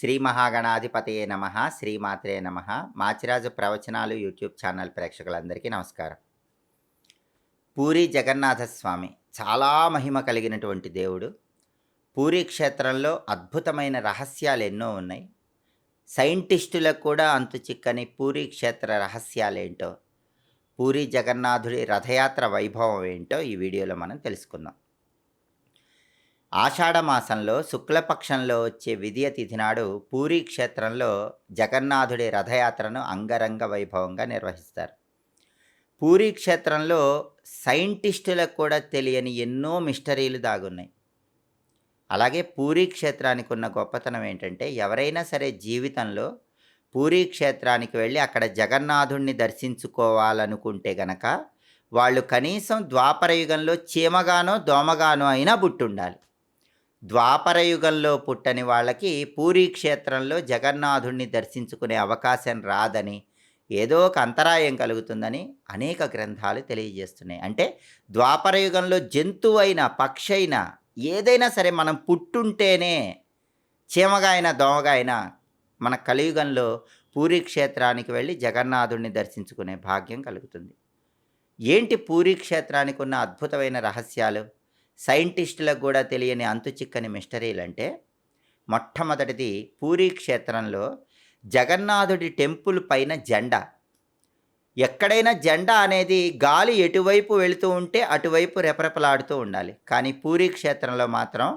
శ్రీ మహాగణాధిపతయే నమ శ్రీమాత్రే నమ. మాచిరాజు ప్రవచనాలు యూట్యూబ్ ఛానల్ ప్రేక్షకులందరికీ నమస్కారం. పూరి జగన్నాథస్వామి చాలా మహిమ కలిగినటువంటి దేవుడు. పూరి క్షేత్రంలో అద్భుతమైన రహస్యాలు ఎన్నో ఉన్నాయి. సైంటిస్టులకు కూడా అంతు చిక్కని పూరి క్షేత్ర రహస్యాలేంటో పూరి జగన్నాథుడి రథయాత్ర వైభవం ఏంటో ఈ వీడియోలో మనం తెలుసుకుందాం. ఆషాఢమాసంలో శుక్లపక్షంలో వచ్చే విధియ తిథి నాడు పూరీ క్షేత్రంలో జగన్నాథుడి రథయాత్రను అంగరంగ వైభవంగా నిర్వహిస్తారు. పూరీ క్షేత్రంలో సైంటిస్టులకు కూడా తెలియని ఎన్నో మిస్టరీలు దాగున్నాయి. అలాగే పూరీ క్షేత్రానికి ఉన్న గొప్పతనం ఏంటంటే ఎవరైనా సరే జీవితంలో పూరీ క్షేత్రానికి వెళ్ళి అక్కడ జగన్నాథుణ్ణి దర్శించుకోవాలనుకుంటే గనక వాళ్ళు కనీసం ద్వాపర యుగంలో చీమగానో దోమగానో అయినా బుట్టుండాలి ద్వాపర యుగంలో పుట్టని వాళ్ళకి పూరీ క్షేత్రంలో జగన్నాథుణ్ణి దర్శించుకునే అవకాశం రాదని ఏదో ఒక అంతరాయం కలుగుతుందని అనేక గ్రంథాలు తెలియజేస్తున్నాయి. అంటే ద్వాపర యుగంలో జంతువు పక్షి అయినా ఏదైనా సరే మనం పుట్టుంటేనే చీమగా అయినా దోమగా అయినా మన కలియుగంలో పూరీ క్షేత్రానికి వెళ్ళి జగన్నాథుడిని దర్శించుకునే భాగ్యం కలుగుతుంది. ఏంటి పూరీ క్షేత్రానికి ఉన్న అద్భుతమైన రహస్యాలు? సైంటిస్టులకు కూడా తెలియని అంతు చిక్కని మిస్టరీలు అంటే మొట్టమొదటిది పూరీ క్షేత్రంలో జగన్నాథుడి టెంపుల్ పైన జెండా. ఎక్కడైనా జెండా అనేది గాలి ఎటువైపు వెళుతూ ఉంటే అటువైపు రెపరెపలాడుతూ ఉండాలి. కానీ పూరీ క్షేత్రంలో మాత్రం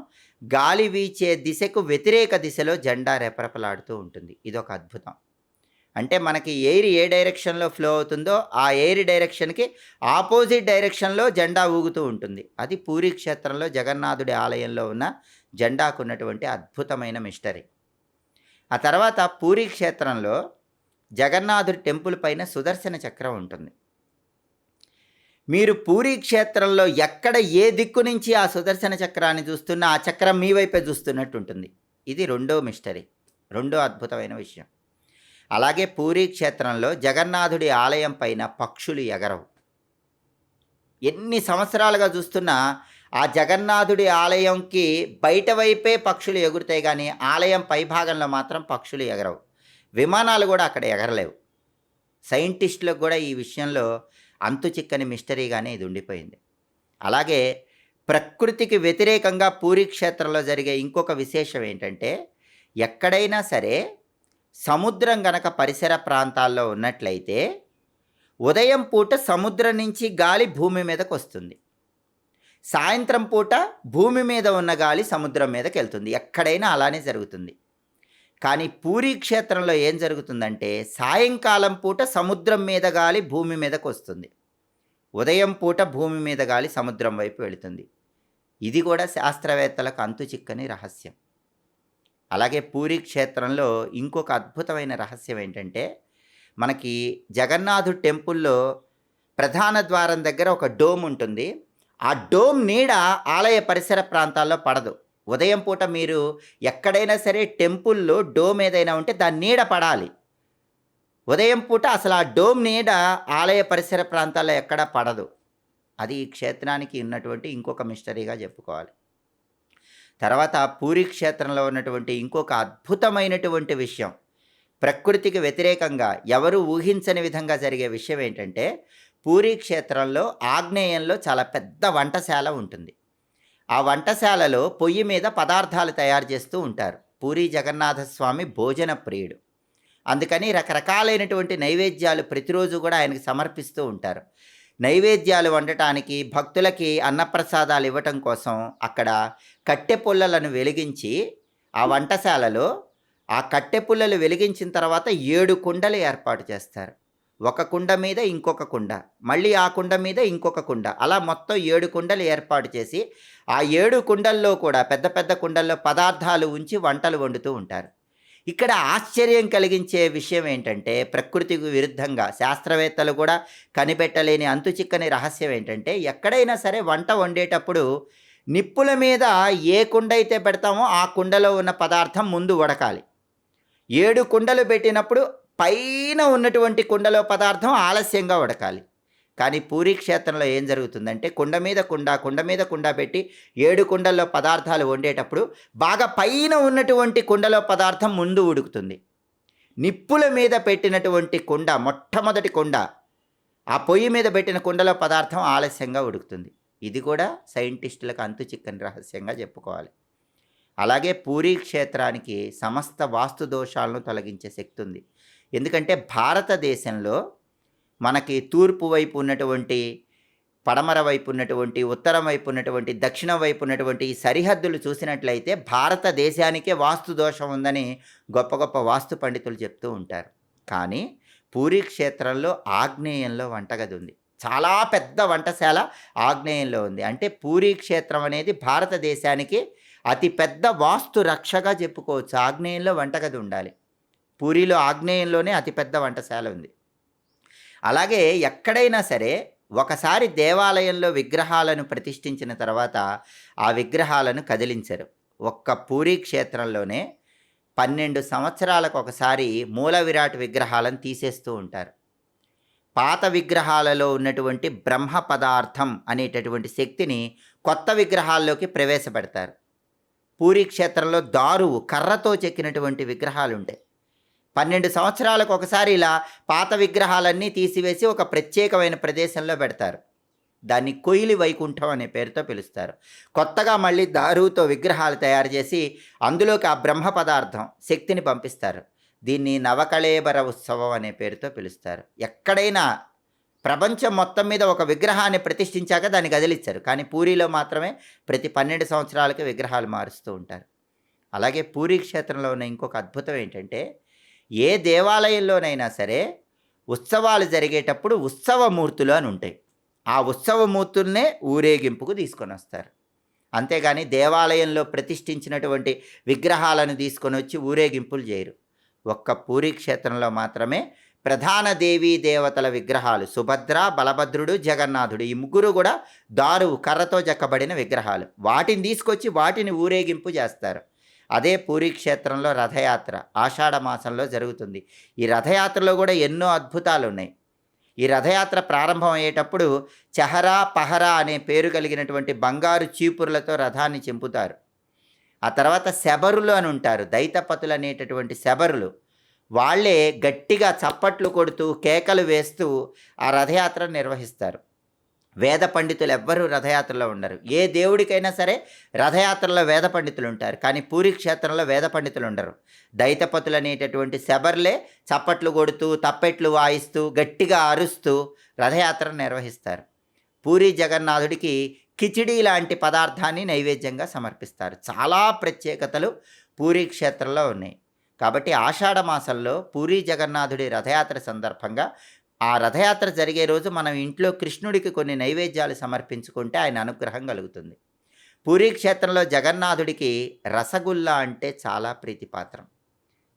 గాలి వీచే దిశకు వ్యతిరేక దిశలో జెండా రెపరెపలాడుతూ ఉంటుంది. ఇదొక అద్భుతం. అంటే మనకి ఎయిర్ ఏ డైరెక్షన్లో ఫ్లో అవుతుందో ఆ ఎయిర్ డైరెక్షన్కి ఆపోజిట్ డైరెక్షన్లో జెండా ఊగుతూ ఉంటుంది. అది పూరి క్షేత్రంలో జగన్నాథుడి ఆలయంలో ఉన్న జెండాకు ఉన్నటువంటి అద్భుతమైన మిస్టరీ. ఆ తర్వాత పూరీ క్షేత్రంలో జగన్నాథుడి టెంపుల్ పైన సుదర్శన చక్రం ఉంటుంది. మీరు పూరీ క్షేత్రంలో ఎక్కడ ఏ దిక్కు నుంచి ఆ సుదర్శన చక్రాన్ని చూస్తున్నా ఆ చక్రం మీ వైపే చూస్తున్నట్టు ఉంటుంది ఇది రెండో మిస్టరీ. రెండో అద్భుతమైన విషయం. అలాగే పూరీ క్షేత్రంలో జగన్నాథుడి ఆలయం పైన పక్షులు ఎగరవు. ఎన్ని సంవత్సరాలుగా చూస్తున్నా ఆ జగన్నాథుడి ఆలయంకి బయట వైపే పక్షులు ఎగురుతాయి కానీ ఆలయం పైభాగంలో మాత్రం పక్షులు ఎగరవు. విమానాలు కూడా అక్కడ ఎగరలేవు. సైంటిస్టులకు కూడా ఈ విషయంలో అంతు చిక్కని మిస్టరీగానే ఇది ఉండిపోయింది. అలాగే ప్రకృతికి వ్యతిరేకంగా పూరీ క్షేత్రంలో జరిగే ఇంకొక విశేషం ఏంటంటే ఎక్కడైనా సరే సముద్రం గనక పరిసర ప్రాంతాల్లో ఉన్నట్లయితే ఉదయం పూట సముద్రం నుంచి గాలి భూమి మీదకు వస్తుంది. సాయంత్రం పూట భూమి మీద ఉన్న గాలి సముద్రం మీదకి వెళ్తుంది. ఎక్కడైనా అలానే జరుగుతుంది. కానీ పూరీ క్షేత్రంలో ఏం జరుగుతుందంటే సాయంకాలం పూట సముద్రం మీద గాలి భూమి మీదకు వస్తుంది. ఉదయం పూట భూమి మీద గాలి సముద్రం వైపు వెళుతుంది. ఇది కూడా శాస్త్రవేత్తలకు అంతు చిక్కని రహస్యం. అలాగే పూరి క్షేత్రంలో ఇంకొక అద్భుతమైన రహస్యం ఏంటంటే మనకి జగన్నాథుడు టెంపుల్లో ప్రధాన ద్వారం దగ్గర ఒక డోమ్ ఉంటుంది. ఆ డోమ్ నీడ ఆలయ పరిసర ప్రాంతాల్లో పడదు. ఉదయం పూట మీరు ఎక్కడైనా సరే టెంపుల్లో డోమ్ ఏదైనా ఉంటే దాని నీడ పడాలి. ఉదయం పూట అసలు ఆ డోమ్ నీడ ఆలయ పరిసర ప్రాంతాల్లో ఎక్కడ పడదు. అది ఈ క్షేత్రానికి ఉన్నటువంటి ఇంకొక మిస్టరీగా చెప్పుకోవాలి. తర్వాత పూరి క్షేత్రంలో ఉన్నటువంటి ఇంకొక అద్భుతమైనటువంటి విషయం. ప్రకృతికి వ్యతిరేకంగా ఎవరు ఊహించని విధంగా జరిగే విషయం ఏంటంటే పూరి క్షేత్రంలో ఆగ్నేయంలో చాలా పెద్ద వంటశాల ఉంటుంది. ఆ వంటశాలలో పొయ్యి మీద పదార్థాలు తయారు చేస్తూ ఉంటారు. పూరి జగన్నాథస్వామి భోజన ప్రియుడు. అందుకని రకరకాలైనటువంటి నైవేద్యాలు ప్రతిరోజు కూడా ఆయనకు సమర్పిస్తూ ఉంటారు. నైవేద్యాలు వండటానికి భక్తులకి అన్నప్రసాదాలు ఇవ్వటం కోసం అక్కడ కట్టె పుల్లలను వెలిగించి ఆ వంటశాలలో ఆ కట్టె పుల్లలు వెలిగించిన తర్వాత ఏడు కుండలు ఏర్పాటు చేస్తారు. ఒక కుండ మీద ఇంకొక కుండ మళ్ళీ ఆ కుండ మీద ఇంకొక కుండ అలా మొత్తం ఏడు కుండలు ఏర్పాటు చేసి ఆ ఏడు కుండల్లో కూడా పెద్ద పెద్ద కుండల్లో పదార్థాలు ఉంచి వంటలు వండుతూ ఉంటారు. ఇక్కడ ఆశ్చర్యం కలిగించే విషయం ఏంటంటే ప్రకృతికి విరుద్ధంగా శాస్త్రవేత్తలు కూడా కనిపెట్టలేని అంతుచిక్కని రహస్యం ఏంటంటే ఎక్కడైనా సరే వంట వండేటప్పుడు నిప్పుల మీద ఏ కుండ అయితే పెడతామో ఆ కుండలో ఉన్న పదార్థం ముందు ఉడకాలి ఏడు కుండలు పెట్టినప్పుడు పైన ఉన్నటువంటి కుండలో పదార్థం ఆలస్యంగా ఉడకాలి కానీ పూరీ క్షేత్రంలో ఏం జరుగుతుందంటే కుండ మీద కుండ కుండ మీద కుండ పెట్టి ఏడు కుండల్లో పదార్థాలు వండేటప్పుడు బాగా పైన ఉన్నటువంటి కుండలో పదార్థం ముందు ఉడుకుతుంది. నిప్పుల మీద పెట్టినటువంటి కుండ మొట్టమొదటి కుండ ఆ పొయ్యి మీద పెట్టిన కుండలో పదార్థం ఆలస్యంగా ఉడుకుతుంది. ఇది కూడా సైంటిస్టులకు అంతు చిక్కని రహస్యంగా చెప్పుకోవాలి. అలాగే పూరీ క్షేత్రానికి సమస్త వాస్తు దోషాలను తొలగించే శక్తి ఉంది. ఎందుకంటే భారతదేశంలో మనకి తూర్పు వైపు ఉన్నటువంటి పడమర వైపు ఉన్నటువంటి ఉత్తరం వైపు ఉన్నటువంటి దక్షిణం వైపు ఉన్నటువంటి ఈ సరిహద్దులు చూసినట్లయితే భారతదేశానికే వాస్తు దోషం ఉందని గొప్ప గొప్ప వాస్తు పండితులు చెప్తూ ఉంటారు. కానీ పూరీ క్షేత్రంలో ఆగ్నేయంలో వంటగది ఉంది. చాలా పెద్ద వంటశాల ఆగ్నేయంలో ఉంది. అంటే పూరీ క్షేత్రం అనేది భారతదేశానికి అతి పెద్ద వాస్తు రక్షగా చెప్పుకోవచ్చు. ఆగ్నేయంలో వంటగది ఉండాలి. పూరిలో ఆగ్నేయంలోనే అతిపెద్ద వంటశాల ఉంది. అలాగే ఎక్కడైనా సరే ఒకసారి దేవాలయంలో విగ్రహాలను ప్రతిష్ఠించిన తర్వాత ఆ విగ్రహాలను కదిలించరు. ఒక్క పూరీ క్షేత్రంలోనే పన్నెండు సంవత్సరాలకు ఒకసారి మూల విరాట్ విగ్రహాలను తీసేస్తూ ఉంటారు. పాత విగ్రహాలలో ఉన్నటువంటి బ్రహ్మ పదార్థం అనేటటువంటి శక్తిని కొత్త విగ్రహాల్లోకి ప్రవేశపెడతారు. పూరీ క్షేత్రంలో దారువు కర్రతో చెక్కినటువంటి విగ్రహాలు ఉంటాయి పన్నెండు సంవత్సరాలకు ఒకసారి ఇలా పాత విగ్రహాలన్నీ తీసివేసి ఒక ప్రత్యేకమైన ప్రదేశంలో పెడతారు. దాన్ని కొయిలి వైకుంఠం అనే పేరుతో పిలుస్తారు. కొత్తగా మళ్ళీ దారుతో విగ్రహాలు తయారు చేసి అందులోకి ఆ బ్రహ్మ పదార్థం శక్తిని పంపిస్తారు. దీన్ని నవకళేబర ఉత్సవం అనే పేరుతో పిలుస్తారు. ఎక్కడైనా ప్రపంచం మొత్తం మీద ఒక విగ్రహాన్ని ప్రతిష్ఠించాక దాన్ని కదిలిచ్చారు కానీ పూరిలో మాత్రమే ప్రతి పన్నెండు సంవత్సరాలకి విగ్రహాలు మారుస్తూ ఉంటారు. అలాగే పూరీ క్షేత్రంలో ఉన్న ఇంకొక అద్భుతం ఏంటంటే ఏ దేవాలయంలోనైనా సరే ఉత్సవాలు జరిగేటప్పుడు ఉత్సవమూర్తులు అని ఉంటాయి. ఆ ఉత్సవమూర్తుల్నే ఊరేగింపుకు తీసుకొని వస్తారు. అంతేగాని దేవాలయంలో ప్రతిష్ఠించినటువంటి విగ్రహాలను తీసుకొని వచ్చి ఊరేగింపులు చేయరు. ఒక్క పూరి క్షేత్రంలో మాత్రమే ప్రధాన దేవీ దేవతల విగ్రహాలు సుభద్ర బలభద్రుడు జగన్నాథుడు ఈ ముగ్గురు కూడా దారు కర్రతో చెక్కబడిన విగ్రహాలు. వాటిని తీసుకొచ్చి వాటిని ఊరేగింపు చేస్తారు. అదే పూరీ క్షేత్రంలో రథయాత్ర ఆషాఢ మాసంలో జరుగుతుంది. ఈ రథయాత్రలో కూడా ఎన్నో అద్భుతాలు ఉన్నాయి. ఈ రథయాత్ర ప్రారంభం అయ్యేటప్పుడు చహరా పహరా అనే పేరు కలిగినటువంటి బంగారు చీపురులతో రథాన్ని చెంపుతారు. ఆ తర్వాత శబరులు అని ఉంటారు దైతపతులు అనేటటువంటి శబరులు. వాళ్ళే గట్టిగా చప్పట్లు కొడుతూ కేకలు వేస్తూ ఆ రథయాత్ర నిర్వహిస్తారు. వేద పండితులు ఎవ్వరూ రథయాత్రలో ఉండరు. ఏ దేవుడికైనా సరే రథయాత్రలో వేద పండితులు ఉంటారు. కానీ పూరి క్షేత్రంలో వేద పండితులు ఉండరు. దైతపతులు అనేటటువంటి శబర్లే చప్పట్లు కొడుతూ తప్పెట్లు వాయిస్తూ గట్టిగా అరుస్తూ రథయాత్ర నిర్వహిస్తారు. పూరి జగన్నాథుడికి కిచిడి లాంటి పదార్థాన్ని నైవేద్యంగా సమర్పిస్తారు. చాలా ప్రత్యేకతలు పూరి క్షేత్రంలో ఉన్నాయి. కాబట్టి ఆషాఢ మాసంలో పూరి జగన్నాథుడి రథయాత్ర సందర్భంగా ఆ రథయాత్ర జరిగే రోజు మనం ఇంట్లో కృష్ణుడికి కొన్ని నైవేద్యాలు సమర్పించుకుంటే ఆయన అనుగ్రహం కలుగుతుంది. పూరీ క్షేత్రంలో జగన్నాథుడికి రసగుల్లా అంటే చాలా ప్రీతిపాత్రం.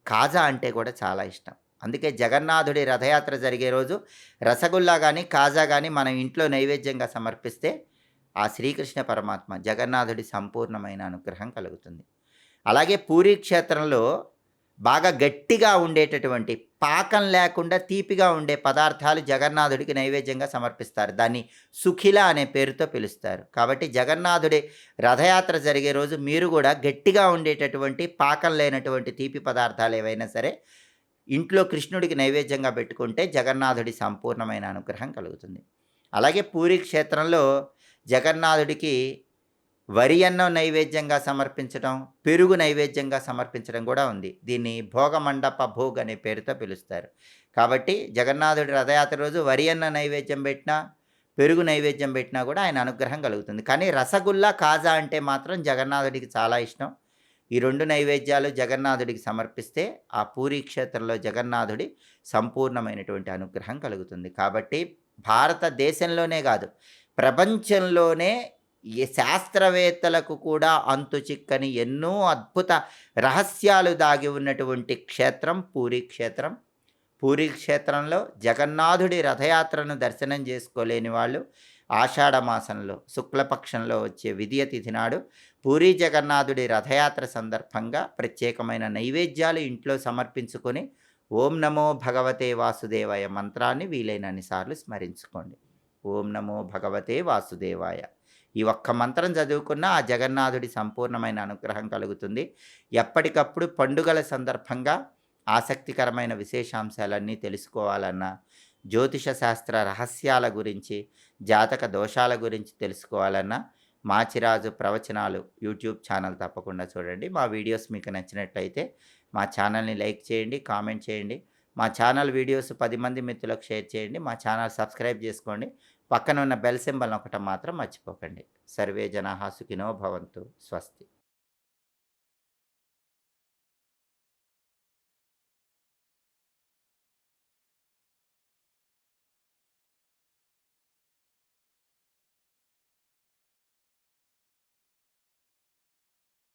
కాజా అంటే కూడా చాలా ఇష్టం. అందుకే జగన్నాథుడి రథయాత్ర జరిగే రోజు రసగుల్లా కానీ కాజా కానీ మనం ఇంట్లో నైవేద్యంగా సమర్పిస్తే ఆ శ్రీకృష్ణ పరమాత్మ జగన్నాథుడి సంపూర్ణమైన అనుగ్రహం కలుగుతుంది. అలాగే పూరీ క్షేత్రంలో బాగా గట్టిగా ఉండేటటువంటి పాకం లేకుండా తీపిగా ఉండే పదార్థాలు జగన్నాథుడికి నైవేద్యంగా సమర్పిస్తారు. దాన్ని సుఖిల అనే పేరుతో పిలుస్తారు. కాబట్టి జగన్నాథుడి రథయాత్ర జరిగే రోజు మీరు కూడా గట్టిగా ఉండేటటువంటి పాకం లేనటువంటి తీపి పదార్థాలు ఏవైనా సరే ఇంట్లో కృష్ణుడికి నైవేద్యంగా పెట్టుకుంటే జగన్నాథుడి సంపూర్ణమైన అనుగ్రహం కలుగుతుంది. అలాగే పూరి క్షేత్రంలో జగన్నాథుడికి వరి అన్నం నైవేద్యంగా సమర్పించడం పెరుగు నైవేద్యంగా సమర్పించడం కూడా ఉంది. దీన్ని భోగమండప భోగ్ అనే పేరుతో పిలుస్తారు. కాబట్టి జగన్నాథుడి రథయాత్ర రోజు వరి అన్న నైవేద్యం పెట్టినా పెరుగు నైవేద్యం పెట్టినా కూడా ఆయన అనుగ్రహం కలుగుతుంది. కానీ రసగుల్లా కాజా అంటే మాత్రం జగన్నాథుడికి చాలా ఇష్టం. ఈ రెండు నైవేద్యాలు జగన్నాథుడికి సమర్పిస్తే ఆ పూరీ క్షేత్రంలో జగన్నాథుడి సంపూర్ణమైనటువంటి అనుగ్రహం కలుగుతుంది. కాబట్టి భారతదేశంలోనే కాదు ప్రపంచంలోనే ఈ శాస్త్రవేత్తలకు కూడా అంతు చిక్కని ఎన్నో అద్భుత రహస్యాలు దాగి ఉన్నటువంటి క్షేత్రం పూరి క్షేత్రం. పూరి క్షేత్రంలో జగన్నాథుడి రథయాత్రను దర్శనం చేసుకోలేని వాళ్ళు ఆషాఢమాసంలో శుక్లపక్షంలో వచ్చే విద్య తిథి నాడు పూరి జగన్నాథుడి రథయాత్ర సందర్భంగా ప్రత్యేకమైన నైవేద్యాలు ఇంట్లో సమర్పించుకొని ఓం నమో భగవతే వాసుదేవాయ మంత్రాన్ని వీలైనన్ని సార్లు స్మరించుకోండి. ఓం నమో భగవతే వాసుదేవాయ. ఈ ఒక్క మంత్రం చదువుకున్న ఆ జగన్నాథుడి సంపూర్ణమైన అనుగ్రహం కలుగుతుంది. ఎప్పటికప్పుడు పండుగల సందర్భంగా ఆసక్తికరమైన విశేషాంశాలన్నీ తెలుసుకోవాలన్నా జ్యోతిష శాస్త్ర రహస్యాల గురించి జాతక దోషాల గురించి తెలుసుకోవాలన్నా మాచిరాజు ప్రవచనాలు యూట్యూబ్ ఛానల్ తప్పకుండా చూడండి. మా వీడియోస్ మీకు నచ్చినట్లయితే మా ఛానల్ని లైక్ చేయండి కామెంట్ చేయండి. మా ఛానల్ వీడియోస్ పది మంది మిత్రులకు షేర్ చేయండి. మా ఛానల్ సబ్స్క్రైబ్ చేసుకోండి. పక్కన ఉన్న బెల్ సింబల్ ఒకటం మాత్రం మర్చిపోకండి. సర్వే జనాహా హాసుకినో భవంతు. స్వస్తి.